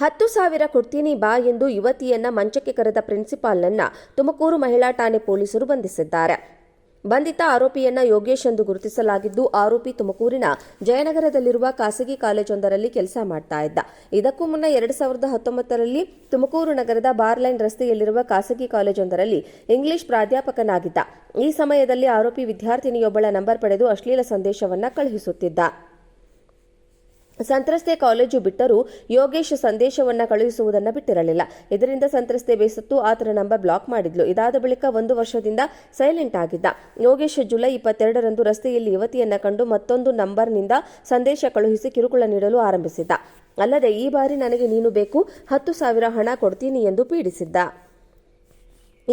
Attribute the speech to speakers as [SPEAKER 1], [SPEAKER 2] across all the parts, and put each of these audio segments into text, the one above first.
[SPEAKER 1] ಹತ್ತು ಸಾವಿರ ಕೊಡ್ತೀನಿ ಬಾ ಎಂದು ಯುವತಿಯನ್ನ ಮಂಚಕ್ಕೆ ಕರೆದ ಪ್ರಿನ್ಸಿಪಾಲ್ನನ್ನ ತುಮಕೂರು ಮಹಿಳಾ ಠಾಣೆ ಪೊಲೀಸರು ಬಂಧಿಸಿದ್ದಾರೆ. ಬಂಧಿತ ಆರೋಪಿಯನ್ನ ಯೋಗೇಶ್ ಎಂದು ಗುರುತಿಸಲಾಗಿದ್ದು, ಆರೋಪಿ ತುಮಕೂರಿನ ಜಯನಗರದಲ್ಲಿರುವ ಖಾಸಗಿ ಕಾಲೇಜೊಂದರಲ್ಲಿ ಕೆಲಸ ಮಾಡ್ತಾ ಇದ್ದ. ಇದಕ್ಕೂ ಮುನ್ನ ಎರಡು ಸಾವಿರದ ಹತ್ತೊಂಬತ್ತರಲ್ಲಿ ತುಮಕೂರು ನಗರದ ಬಾರ್ಲೈನ್ ರಸ್ತೆಯಲ್ಲಿರುವ ಖಾಸಗಿ ಕಾಲೇಜೊಂದರಲ್ಲಿ ಇಂಗ್ಲಿಷ್ ಪ್ರಾಧ್ಯಾಪಕನಾಗಿದ್ದ. ಈ ಸಮಯದಲ್ಲಿ ಆರೋಪಿ ವಿದ್ಯಾರ್ಥಿನಿಯೊಬ್ಬಳ ನಂಬರ್ ಪಡೆದು ಅಶ್ಲೀಲ ಸಂದೇಶವನ್ನ ಕಳುಹಿಸುತ್ತಿದ್ದ. ಸಂತ್ರಸ್ತೆ ಕಾಲೇಜು ಬಿಟ್ಟರೂ ಯೋಗೇಶ್ ಸಂದೇಶವನ್ನ ಕಳುಹಿಸುವುದನ್ನು ಬಿಟ್ಟಿರಲಿಲ್ಲ. ಇದರಿಂದ ಸಂತ್ರಸ್ತೆ ಬೇಸತ್ತು ಆತನ ನಂಬರ್ ಬ್ಲಾಕ್ ಮಾಡಿದ್ಲು. ಇದಾದ ಬಳಿಕ ಒಂದು ವರ್ಷದಿಂದ ಸೈಲೆಂಟ್ ಆಗಿದ್ದ. ಯೋಗೇಶ್ ಜುಲೈ ಇಪ್ಪತ್ತೆರಡರಂದು ರಸ್ತೆಯಲ್ಲಿ ಯುವತಿಯನ್ನ ಕಂಡು ಮತ್ತೊಂದು ನಂಬರ್ನಿಂದ ಸಂದೇಶ ಕಳುಹಿಸಿ ಕಿರುಕುಳ ನೀಡಲು ಆರಂಭಿಸಿದ್ದ. ಅಲ್ಲದೆ, ಈ ಬಾರಿ ನನಗೆ ನೀನು ಬೇಕು. ಹತ್ತು ಸಾವಿರ ಹಣ ಕೊಡ್ತೀನಿ ಎಂದು ಪೀಡಿಸಿದ್ದ.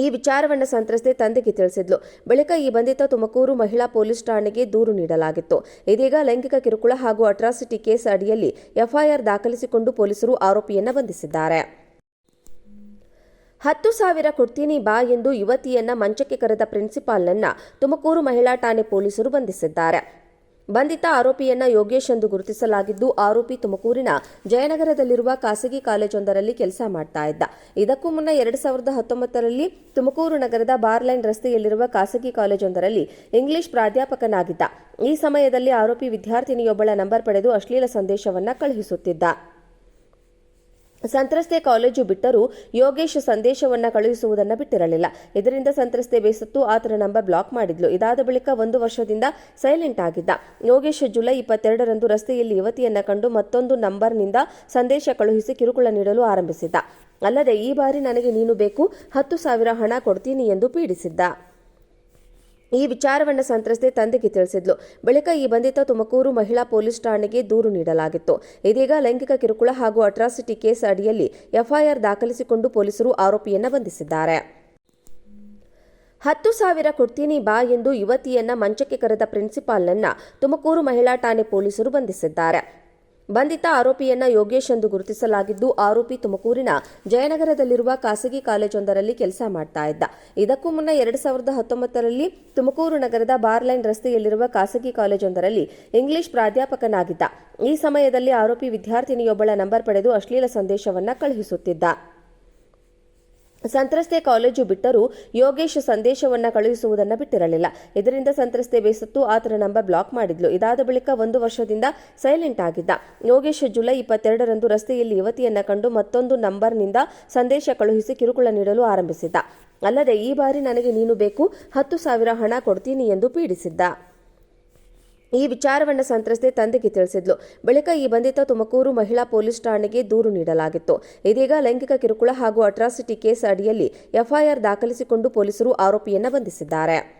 [SPEAKER 1] ಈ ವಿಚಾರವನ್ನು ಸಂತ್ರಸ್ತೆ ತಂದೆಗೆ ತಿಳಿಸಿದ್ಲು. ಬಳಿಕ ಈ ಬಂಧಿತ ತುಮಕೂರು ಮಹಿಳಾ ಪೊಲೀಸ್ ಠಾಣೆಗೆ ದೂರು ನೀಡಲಾಗಿತ್ತು. ಇದೀಗ ಲೈಂಗಿಕ ಕಿರುಕುಳ ಹಾಗೂ ಅಟ್ರಾಸಿಟಿ ಕೇಸ್ ಅಡಿಯಲ್ಲಿ ಎಫ್ಐಆರ್ ದಾಖಲಿಸಿಕೊಂಡು ಪೊಲೀಸರು ಆರೋಪಿಯನ್ನು ಬಂಧಿಸಿದ್ದಾರೆ. ಹತ್ತು ಸಾವಿರ ಕೊಡ್ತೀನಿ ಬಾ ಎಂದು ಯುವತಿಯನ್ನ ಮಂಚಕ್ಕೆ ಕರೆದ ಪ್ರಿನ್ಸಿಪಾಲ್ನನ್ನ ತುಮಕೂರು ಮಹಿಳಾ ಠಾಣೆ ಪೊಲೀಸರು ಬಂಧಿಸಿದ್ದಾರೆ. ಬಂಧಿತ ಆರೋಪಿಯನ್ನ ಯೋಗೇಶ್ ಎಂದು ಗುರುತಿಸಲಾಗಿದ್ದು, ಆರೋಪಿ ತುಮಕೂರಿನ ಜಯನಗರದಲ್ಲಿರುವ ಖಾಸಗಿ ಕಾಲೇಜೊಂದರಲ್ಲಿ ಕೆಲಸ ಮಾಡ್ತಾ ಇದ್ದ. ಇದಕ್ಕೂ ಮುನ್ನ ಎರಡು ಸಾವಿರದ ಹತ್ತೊಂಬತ್ತರಲ್ಲಿ ತುಮಕೂರು ನಗರದ ಬಾರ್ಲೈನ್ ರಸ್ತೆಯಲ್ಲಿರುವ ಖಾಸಗಿ ಕಾಲೇಜೊಂದರಲ್ಲಿ ಇಂಗ್ಲಿಷ್ ಪ್ರಾಧ್ಯಾಪಕನಾಗಿದ್ದ. ಈ ಸಮಯದಲ್ಲಿ ಆರೋಪಿ ವಿದ್ಯಾರ್ಥಿನಿಯೊಬ್ಬಳ ನಂಬರ್ ಪಡೆದು ಅಶ್ಲೀಲ ಸಂದೇಶವನ್ನ ಕಳುಹಿಸುತ್ತಿದ್ದ. ಸಂತ್ರಸ್ತೆ ಕಾಲೇಜು ಬಿಟ್ಟರೂ ಯೋಗೇಶ್ ಸಂದೇಶವನ್ನ ಕಳುಹಿಸುವುದನ್ನು ಬಿಟ್ಟಿರಲಿಲ್ಲ. ಇದರಿಂದ ಸಂತ್ರಸ್ತೆ ಬೇಸತ್ತು ಆತನ ನಂಬರ್ ಬ್ಲಾಕ್ ಮಾಡಿದ್ಲು. ಇದಾದ ಬಳಿಕ ಒಂದು ವರ್ಷದಿಂದ ಸೈಲೆಂಟ್ ಆಗಿದ್ದ. ಯೋಗೇಶ್ ಜುಲೈ ಇಪ್ಪತ್ತೆರಡರಂದು ರಸ್ತೆಯಲ್ಲಿ ಯುವತಿಯನ್ನ ಕಂಡು ಮತ್ತೊಂದು ನಂಬರ್ನಿಂದ ಸಂದೇಶ ಕಳುಹಿಸಿ ಕಿರುಕುಳ ನೀಡಲು ಆರಂಭಿಸಿದ್ದ. ಅಲ್ಲದೆ ಈ ಬಾರಿ ನನಗೆ ನೀನು ಬೇಕು, ಹತ್ತು ಸಾವಿರ ಹಣ ಕೊಡ್ತೀನಿ ಎಂದು ಪೀಡಿಸಿದ್ದ. ಈ ವಿಚಾರವನ್ನು ಸಂತ್ರಸ್ತೆ ತಂದೆಗೆ ತಿಳಿಸಿದ್ಲು. ಬಳಿಕ ಈ ಬಂಧಿತ ತುಮಕೂರು ಮಹಿಳಾ ಪೊಲೀಸ್ ಠಾಣೆಗೆ ದೂರು ನೀಡಲಾಗಿತ್ತು. ಇದೀಗ ಲೈಂಗಿಕ ಕಿರುಕುಳ ಹಾಗೂ ಅಟ್ರಾಸಿಟಿ ಕೇಸ್ ಅಡಿಯಲ್ಲಿ ಎಫ್ಐಆರ್ ದಾಖಲಿಸಿಕೊಂಡು ಪೊಲೀಸರು ಆರೋಪಿಯನ್ನು ಬಂಧಿಸಿದ್ದಾರೆ. ಹತ್ತು ಸಾವಿರ ಕೊಡ್ತೀನಿ ಬಾ ಎಂದು ಯುವತಿಯನ್ನ ಮಂಚಕ್ಕೆ ಕರೆದ ಪ್ರಿನ್ಸಿಪಾಲ್ನನ್ನ ತುಮಕೂರು ಮಹಿಳಾ ಠಾಣೆ ಪೊಲೀಸರು ಬಂಧಿಸಿದ್ದಾರೆ. ಬಂಧಿತ ಆರೋಪಿಯನ್ನ ಯೋಗೇಶ್ ಎಂದು ಗುರುತಿಸಲಾಗಿದ್ದು, ಆರೋಪಿ ತುಮಕೂರಿನ ಜಯನಗರದಲ್ಲಿರುವ ಖಾಸಗಿ ಕಾಲೇಜೊಂದರಲ್ಲಿ ಕೆಲಸ ಮಾಡ್ತಾ ಇದ್ದ. ಇದಕ್ಕೂ ಮುನ್ನ ಎರಡು ಸಾವಿರದ ಹತ್ತೊಂಬತ್ತರಲ್ಲಿ ತುಮಕೂರು ನಗರದ ಬಾರ್ಲೈನ್ ರಸ್ತೆಯಲ್ಲಿರುವ ಖಾಸಗಿ ಕಾಲೇಜೊಂದರಲ್ಲಿ ಇಂಗ್ಲಿಷ್ ಪ್ರಾಧ್ಯಾಪಕನಾಗಿದ್ದ. ಈ ಸಮಯದಲ್ಲಿ ಆರೋಪಿ ವಿದ್ಯಾರ್ಥಿನಿಯೊಬ್ಬಳ ನಂಬರ್ ಪಡೆದು ಅಶ್ಲೀಲ ಸಂದೇಶವನ್ನ ಕಳುಹಿಸುತ್ತಿದ್ದ. ಸಂತ್ರಸ್ತೆ ಕಾಲೇಜು ಬಿಟ್ಟರೂ ಯೋಗೇಶ್ ಸಂದೇಶವನ್ನ ಕಳುಹಿಸುವುದನ್ನು ಬಿಟ್ಟಿರಲಿಲ್ಲ. ಇದರಿಂದ ಸಂತ್ರಸ್ತೆ ಬೇಸತ್ತು ಆತನ ನಂಬರ್ ಬ್ಲಾಕ್ ಮಾಡಿದ್ಲು. ಇದಾದ ಬಳಿಕ ಒಂದು ವರ್ಷದಿಂದ ಸೈಲೆಂಟ್ ಆಗಿದ್ದ. ಯೋಗೇಶ್ ಜುಲೈ ಇಪ್ಪತ್ತೆರಡರಂದು ರಸ್ತೆಯಲ್ಲಿ ಯುವತಿಯನ್ನ ಕಂಡು ಮತ್ತೊಂದು ನಂಬರ್ನಿಂದ ಸಂದೇಶ ಕಳುಹಿಸಿ ಕಿರುಕುಳ ನೀಡಲು ಆರಂಭಿಸಿದ್ದ. ಅಲ್ಲದೆ, ಈ ಬಾರಿ ನನಗೆ ನೀನು ಬೇಕು. ಹತ್ತು ಸಾವಿರ ಹಣ ಕೊಡ್ತೀನಿ ಎಂದು ಪೀಡಿಸಿದ್ದ. ಈ ವಿಚಾರವನ್ನು ಸಂತ್ರಸ್ತೆ ತಂದೆಗೆ ತಿಳಿಸಿದ್ಲು. ಬಳಿಕ ಈ ಬಂಧಿತ ತುಮಕೂರು ಮಹಿಳಾ ಪೊಲೀಸ್ ಠಾಣೆಗೆ ದೂರು ನೀಡಲಾಗಿತ್ತು. ಇದೀಗ ಲೈಂಗಿಕ ಕಿರುಕುಳ ಹಾಗೂ ಅಟ್ರಾಸಿಟಿ ಕೇಸ್ ಅಡಿಯಲ್ಲಿ ಎಫ್ಐಆರ್ ದಾಖಲಿಸಿಕೊಂಡು ಪೊಲೀಸರು ಆರೋಪಿಯನ್ನು ಬಂಧಿಸಿದ್ದಾರೆ.